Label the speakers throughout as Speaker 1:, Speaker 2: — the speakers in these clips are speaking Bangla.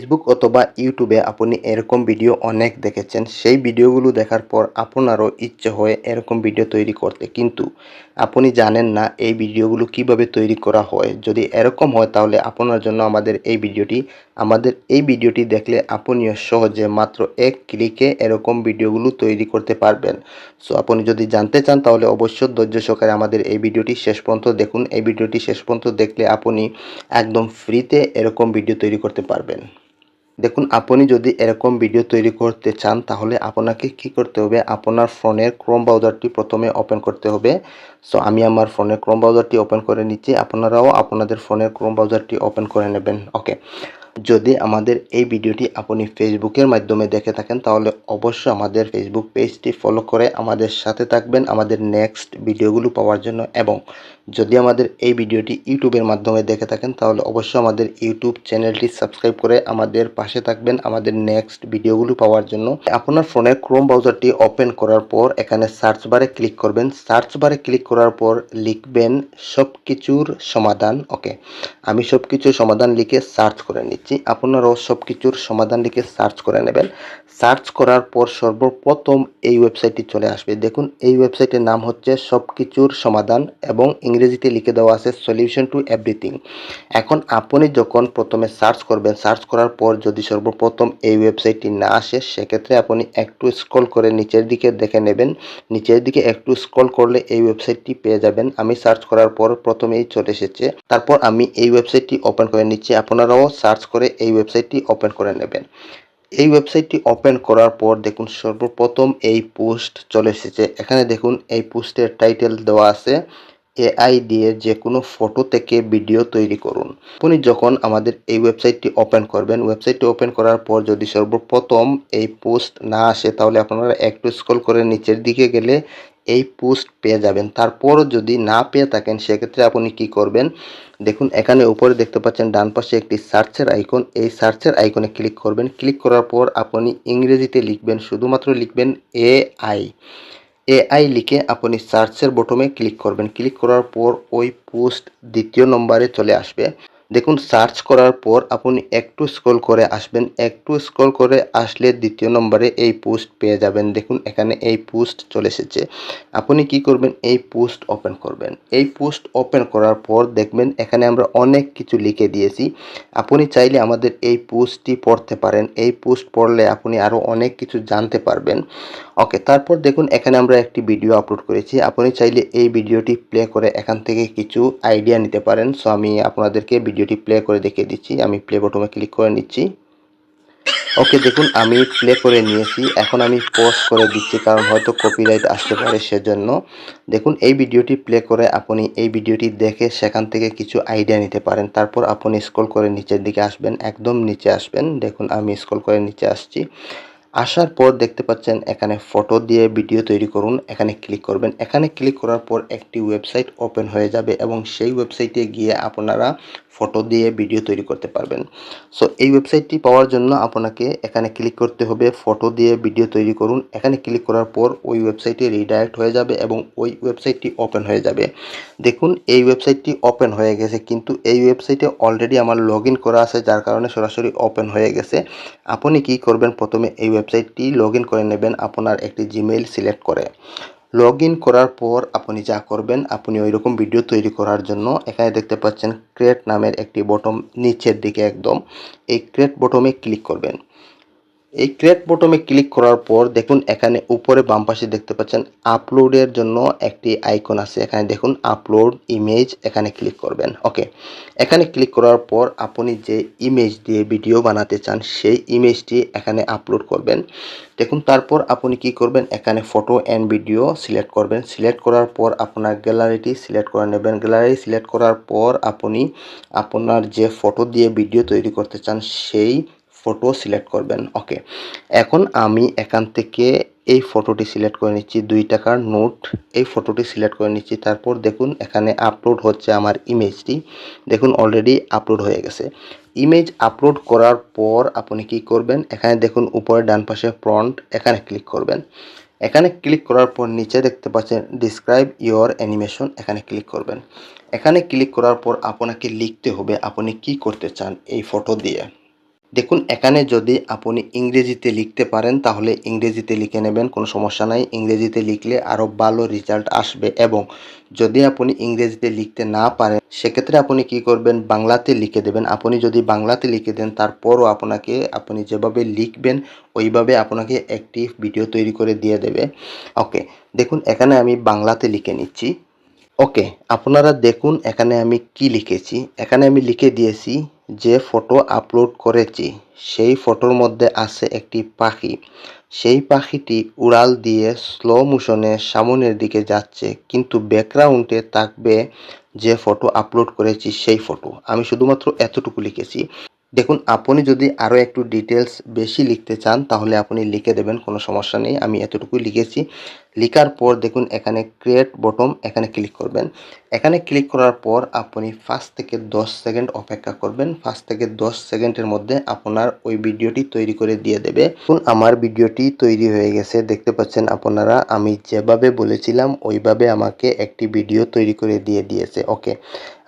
Speaker 1: ফেসবুক অথবা ইউটিউবে আপনি এরকম ভিডিও অনেক দেখেছেন। সেই ভিডিওগুলো দেখার পর আপনারও ইচ্ছে হয় এরকম ভিডিও তৈরি করতে। কিন্তু আপনি জানেন না এই ভিডিওগুলো কীভাবে তৈরি করা হয়। যদি এরকম হয়, তাহলে আপনার জন্য আমাদের এই ভিডিওটি, আমাদের এই ভিডিওটি দেখলে আপনিও সহজে মাত্র এক ক্লিকে এরকম ভিডিওগুলো তৈরি করতে পারবেন। সো, আপনি যদি জানতে চান, তাহলে অবশ্যই ধৈর্য সহকারে আমাদের এই ভিডিওটি শেষ পর্যন্ত দেখুন। এই ভিডিওটি শেষ পর্যন্ত দেখলে আপনি একদম ফ্রিতে এরকম ভিডিও তৈরি করতে পারবেন। দেখুন, আপনি যদি এরকম ভিডিও তৈরি করতে চান, তাহলে আপনাকে কি করতে হবে? আপনার ফোনের ক্রোম ব্রাউজারটি প্রথমে ওপেন করতে হবে। সো আমি আমার ফোনের ক্রোম ব্রাউজারটি ওপেন করে নিচ্ছি। আপনারাও আপনাদের ফোনের ক্রোম ব্রাউজারটি ওপেন করে নেবেন। ওকে যদি আমাদের এই ভিডিওটি আপনি ফেসবুকের মাধ্যমে দেখে থাকেন, তাহলে অবশ্যই আমাদের ফেসবুক পেজটি ফলো করে আমাদের সাথে থাকবেন আমাদের নেক্সট ভিডিওগুলো পাওয়ার জন্য। এবং যদি আমাদের এই ভিডিওটি ইউটিউবের মাধ্যমে দেখে থাকেন, তাহলে অবশ্যই আমাদের ইউটিউব চ্যানেলটি সাবস্ক্রাইব করে আমাদের পাশে থাকবেন আমাদের নেক্সট ভিডিওগুলো পাওয়ার জন্য। আপনার ফোনের ক্রোম ব্রাউজারটি ওপেন করার পর এখানে সার্চ বারে ক্লিক করবেন। সার্চ বারে ক্লিক করার পর লিখবেন সব কিছুর সমাধান। ওকে, আমি সব কিছুর সমাধান লিখে সার্চ করে নিচ্ছি। আপনারাও সব কিছুর সমাধান লিখে সার্চ করে নেবেন। সার্চ করার পর সর্বপ্রথম এই ওয়েবসাইটটি চলে আসবে। দেখুন, এই ওয়েবসাইটের নাম হচ্ছে সব কিছুর সমাধান এবং ইংরেজিতে লিখে দেওয়া আছে সলিউশন টু এভরিথিং। এখন আপনি যখন প্রথমে সার্চ করবেন, সার্চ করার পর যদি সর্বপ্রথম এই ওয়েবসাইটটি না আসে, সেক্ষেত্রে আপনি একটু স্ক্রল করে নিচের দিকে দেখে নেবেন। নিচের দিকে একটু স্ক্রল করলে এই ওয়েবসাইটটি পেয়ে যাবেন। আমি সার্চ করার পর প্রথমেই চলে এসেছে। তারপর আমি এই ওয়েবসাইটটি ওপেন করে নিচ্ছি। আপনারাও সার্চ করে এই ওয়েবসাইটটি ওপেন করে নেবেন। এই ওয়েবসাইটটি ওপেন করার পর দেখুন সর্বপ্রথম এই পোস্ট চলে এসেছে। এখানে দেখুন এই পোস্টের টাইটেল দেওয়া আছে এআই দিয়ে যে কোনো ফটো থেকে ভিডিও তৈরি করুন। আপনি যখন আমাদের এই ওয়েবসাইটটি ওপেন করবেন ওয়েবসাইটটি ওপেন করার পর যদি সর্বপ্রথম এই পোস্ট না আসে, তাহলে আপনারা একটু স্ক্রল করে নিচের দিকে গেলে এই পোস্ট পেয়ে যাবেন। তারপরও যদি না পেয়ে থাকেন, সেক্ষেত্রে আপনি কি করবেন? দেখুন, এখানে উপরে দেখতে পাচ্ছেন, ডান পাশে একটি সার্চের আইকন। এই সার্চের আইকনে ক্লিক করবেন। ক্লিক করার পর আপনি ইংরেজিতে লিখবেন, শুধুমাত্র লিখবেন এ আই এআই লিখে আপনি সার্চের বটমে ক্লিক করবেন। ক্লিক করার পর ওই পোস্ট দ্বিতীয় নম্বরে চলে আসবে। দেখুন, সার্চ করার পর আপনি একটু স্ক্রল করে আসবেন। একটু স্ক্রল করে আসলে দ্বিতীয় নম্বরে এই পোস্ট পেয়ে যাবেন। দেখুন, এখানে এই পোস্ট চলে এসেছে। আপনি কি করবেন? এই পোস্ট ওপেন করবেন। এই পোস্ট ওপেন করার পর দেখবেন, এখানে আমরা অনেক কিছু লিখে দিয়েছি। আপনি চাইলে আমাদের এই পোস্টটি পড়তে পারেন। এই পোস্ট পড়লে আপনি আরও অনেক কিছু জানতে পারবেন। ওকে, তারপর দেখুন, এখানে আমরা একটি ভিডিও আপলোড করেছি। আপনি চাইলে এই ভিডিওটি প্লে করে এখান থেকে কিছু আইডিয়া নিতে পারেন। সো আমি আপনাদেরকে ভিডিওটি প্লে করে দেখিয়ে দিচ্ছি। আমি প্লে বটমে ক্লিক করে নিচ্ছি। ওকে, দেখুন, আমি প্লে করে নিয়েছি। এখন আমি পজ করে দিচ্ছি, কারণ হয়তো কপিরাইট আসতে পারে সেজন্য। দেখুন, এই ভিডিওটি প্লে করে আপনি এই ভিডিওটি দেখে সেখান থেকে কিছু আইডিয়া নিতে পারেন। তারপর আপনি স্ক্রল করে নিচের দিকে আসবেন, একদম নিচে আসবেন। দেখুন, আমি স্ক্রল করে নিচে আসছি। আসার পর দেখতে পাচ্ছেন, এখানে ফটো দিয়ে ভিডিও তৈরি করুন। এখানে ক্লিক করবেন। এখানে ক্লিক করার পর একটি ওয়েবসাইট ওপেন হয়ে যাবে এবং সেই ওয়েবসাইটে গিয়ে আপনারা ফটো দিয়ে ভিডিও তৈরি করতে পারবেন। সো এই ওয়েবসাইটটি পাওয়ার জন্য আপনাকে এখানে ক্লিক করতে হবে, ফটো দিয়ে ভিডিও তৈরি করুন। এখানে ক্লিক করার পর ওই ওয়েবসাইটে রিডাইরেক্ট হয়ে যাবে এবং ওই ওয়েবসাইটটি ওপেন হয়ে যাবে। দেখুন, এই ওয়েবসাইটটি ওপেন হয়ে গেছে, কিন্তু এই ওয়েবসাইটে অলরেডি আমার লগ করা আছে, যার কারণে সরাসরি ওপেন হয়ে গেছে। আপনি কি করবেন? প্রথমে এই ওয়েবসাইটটি লগ করে নেবেন আপনার একটি জিমেইল সিলেক্ট করে। লগ ইন করার পর আপনি যা করবেন, আপনি ওই রকম ভিডিও তৈরি করার জন্য এখানে দেখতে পাচ্ছেন ক্রিয়েট নামের একটি বটম নিচের দিকে একদম। এই ক্রিয়েট বটমে ক্লিক করবেন। এই ক্রিয়েট বটমে ক্লিক করার পর দেখুন এখানে উপরে বাম পাশে দেখতে পাচ্ছেন আপলোডের জন্য একটি আইকন আছে। এখানে দেখুন আপলোড ইমেজ এখানে ক্লিক করবেন। ওকে এখানে ক্লিক করার পর আপনি যে ইমেজ দিয়ে ভিডিও বানাতে চান, সেই ইমেজটি এখানে আপলোড করবেন। দেখুন, তারপর আপনি কি করবেন? এখানে ফটো অ্যান্ড ভিডিও সিলেক্ট করবেন। সিলেক্ট করার পর আপনার গ্যালারিটি সিলেক্ট করে নেবেন। গ্যালারি সিলেক্ট করার পর আপনি আপনার যে ফটো দিয়ে ভিডিও তৈরি করতে চান, সেই ফটো সিলেক্ট করবেন ওকে এখন আমি এখান থেকে এই ফটোটি সিলেক্ট করে নিচ্ছি, দুই টাকার নোট এই ফটোটি সিলেক্ট করে নিচ্ছি। তারপর দেখুন, এখানে আপলোড হচ্ছে আমার ইমেজটি দেখুন অলরেডি আপলোড হয়ে গেছে। ইমেজ আপলোড করার পর আপনি কি করবেন? এখানে দেখুন, উপরে ডান পাশে ফ্রন্ট এখানে ক্লিক করবেন। এখানে ক্লিক করার পর নিচে দেখতে পাচ্ছেন ডিসক্রাইব ইওর অ্যানিমেশন এখানে ক্লিক করবেন। এখানে ক্লিক করার পর আপনাকে লিখতে হবে, আপনি কি করতে চান এই ফটো দিয়ে। দেখুন, এখানে যদি আপনি ইংরেজিতে লিখতে পারেন, তাহলে ইংরেজিতে লিখে নেবেন, কোনো সমস্যা নাই। ইংরেজিতে লিখলে আরও ভালো রেজাল্ট আসবে এবং যদি আপনি ইংরেজিতে লিখতে না পারেন, সেক্ষেত্রে আপনি কি করবেন? বাংলাতে লিখে দেবেন। আপনি যদি বাংলাতে লিখে দেন, তারপরও আপনাকে, আপনি যেভাবে লিখবেন, ওইভাবে আপনাকে একটি ভিডিও তৈরি করে দিয়ে দেবে। ওকে, দেখুন, এখানে আমি বাংলাতে লিখে নিচ্ছি। ওকে, আপনারা দেখুন, এখানে আমি কি লিখেছি? এখানে আমি লিখে দিয়েছি যে ফটো আপলোড করেছি, সেই ফটোর মধ্যে আছে একটি পাখি। সেই পাখিটি উড়াল দিয়ে স্লো মোশনে সামনের দিকে যাচ্ছে, কিন্তু ব্যাকগ্রাউন্ডে থাকবে যে ফটো আপলোড করেছি, সেই ফটো। আমি শুধুমাত্র এতটুকু লিখেছি। দেখুন, আপনি যদি আরও একটু ডিটেলস বেশি লিখতে চান, তাহলে আপনি লিখে দেবেন, কোনো সমস্যা নেই। আমি এতটুকুই লিখেছি। লেখার পর দেখুন এখানে ক্রিয়েট বটম এখানে ক্লিক করবেন। এখানে ক্লিক করার পর আপনি পাঁচ থেকে দশ সেকেন্ড অপেক্ষা করবেন। পাঁচ থেকে দশ সেকেন্ডের মধ্যে আপনার ওই ভিডিওটি তৈরি করে দিয়ে দেবে। এখন আমার ভিডিওটি তৈরি হয়ে গেছে। দেখতে পাচ্ছেন আপনারা, আমি যেভাবে বলেছিলাম, ওইভাবে আমাকে একটি ভিডিও তৈরি করে দিয়ে দিয়েছে। ওকে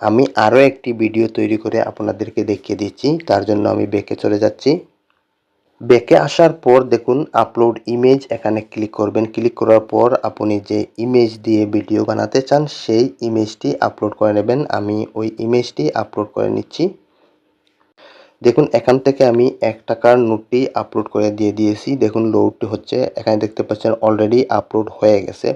Speaker 1: আমি আরও একটি ভিডিও তৈরি করে আপনাদেরকে দেখিয়ে দিচ্ছি। তার জন্য আমি বেঁকে চলে যাচ্ছি। ব্যাকে আসার পর দেখুন আপলোড ইমেজ এখানে ক্লিক করবেন। ক্লিক করার পর আপনি যে ইমেজ দিয়ে ভিডিও বানাতে চান, সেই ইমেজটি আপলোড করে নেবেন। আমি ওই ইমেজটি আপলোড করে নিচ্ছি। দেখুন, এখান থেকে আমি এক টাকার নোটটি আপলোড করে দিয়ে দিয়েছি। দেখুন লোডটি হচ্ছে, এখানে দেখতে পাচ্ছেন অলরেডি আপলোড হয়ে গেছে।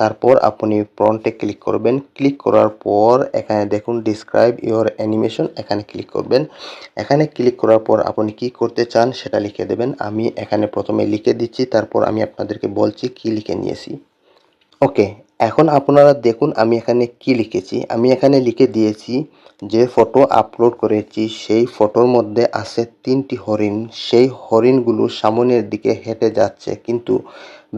Speaker 1: তারপর আপনি ফ্রন্টে ক্লিক করবেন। ক্লিক করার পর এখানে দেখুন ডিসক্রাইব ইওর অ্যানিমেশন এখানে ক্লিক করবেন। এখানে ক্লিক করার পর আপনি কি করতে চান সেটা লিখে দেবেন। আমি এখানে প্রথমে লিখে দিচ্ছি, তারপর আমি আপনাদেরকে বলছি কি লিখে নিয়েছি। ওকে এখন আপনারা দেখুন, আমি এখানে কি লিখেছি? আমি এখানে লিখে দিয়েছি যে ফটো আপলোড করেছি, সেই ফটোর মধ্যে আছে তিনটি হরিণ। সেই হরিণগুলো সামনের দিকে হেঁটে যাচ্ছে, কিন্তু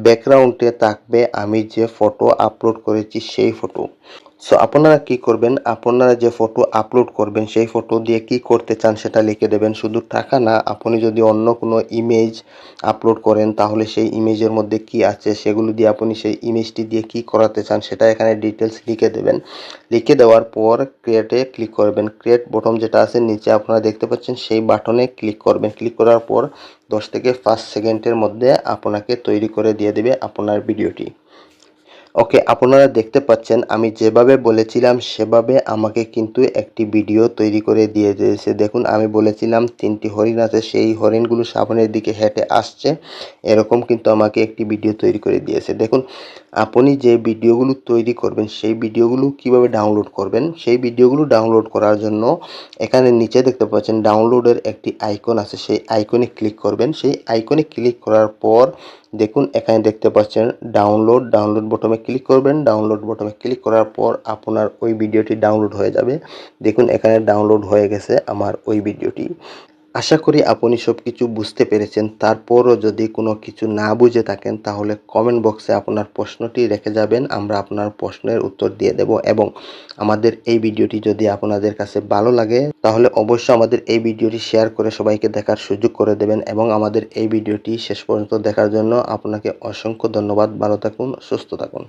Speaker 1: ব্যাকগ্রাউন্ডে থাকবে আমি যে ফটো আপলোড করেছি সেই ফটো সো আপনারা কি করবেন? আপনারা যে ফটো আপলোড করবেন, সেই ফটো দিয়ে কি করতে চান সেটা লিখে দেবেন। শুধু টাকা না, আপনি যদি অন্য কোনো ইমেজ আপলোড করেন, তাহলে সেই ইমেজের মধ্যে কি আছে, সেগুলো দিয়ে আপনি সেই ইমেজটি দিয়ে কি করাতে চান, সেটা এখানে ডিটেলস লিখে দেবেন। লিখে দেওয়ার পর ক্রিয়েটে ক্লিক করবেন। ক্রিয়েট বটম যেটা আছে, নিচে আপনারা দেখতে পাচ্ছেন, সেই বাটনে ক্লিক করবেন। ক্লিক করার পর দশ থেকে পাঁচ সেকেন্ডের মধ্যে আপনাকে তৈরি করে দিয়ে দেবে আপনার ভিডিওটি ওকে, আপনারা দেখতে পাচ্ছেন, আমি যেভাবে বলেছিলাম, সেভাবে আমাকে কিন্তু একটি ভিডিও তৈরি করে দিয়ে দিয়েছে। দেখুন, আমি বলেছিলাম, তিনটি হরিণ আছে, সেই হরিণগুলো সামনের দিকে হেঁটে আসছে। এরকম কিন্তু আমাকে একটি ভিডিও তৈরি করে দিয়েছে। দেখুন, আপনি যে ভিডিওগুলো তৈরি করবেন, সেই ভিডিওগুলো কীভাবে ডাউনলোড করবেন, সেই ভিডিওগুলো ডাউনলোড করার জন্য এখানে নিচে দেখতে পাচ্ছেন, ডাউনলোডের একটি আইকন আছে, সেই আইকনে ক্লিক করবেন। সেই আইকনে ক্লিক করার পর দেখুন, এখানে দেখতে পাচ্ছেন ডাউনলোড ডাউনলোড বটমে ক্লিক করবেন। ডাউনলোড বটমে ক্লিক করার পর আপনার ওই ভিডিওটি ডাউনলোড হয়ে যাবে। দেখুন, এখানে ডাউনলোড হয়ে গেছে আমার ওই ভিডিওটি আশা করি আপনি সব কিছু বুঝতে পেরেছেন। তারপরও যদি কোনো কিছু না বুঝে থাকেন, তাহলে কমেন্ট বক্সে আপনার প্রশ্নটি রেখে যাবেন। আমরা আপনার প্রশ্নের উত্তর দিয়ে দেব এবং আমাদের এই ভিডিওটি যদি আপনাদের কাছে ভালো লাগে, তাহলে অবশ্যই আমাদের এই ভিডিওটি শেয়ার করে সবাইকে দেখার সুযোগ করে দেবেন এবং আমাদের এই ভিডিওটি শেষ পর্যন্ত দেখার জন্য আপনাকে অসংখ্য ধন্যবাদ। ভালো থাকুন, সুস্থ থাকুন।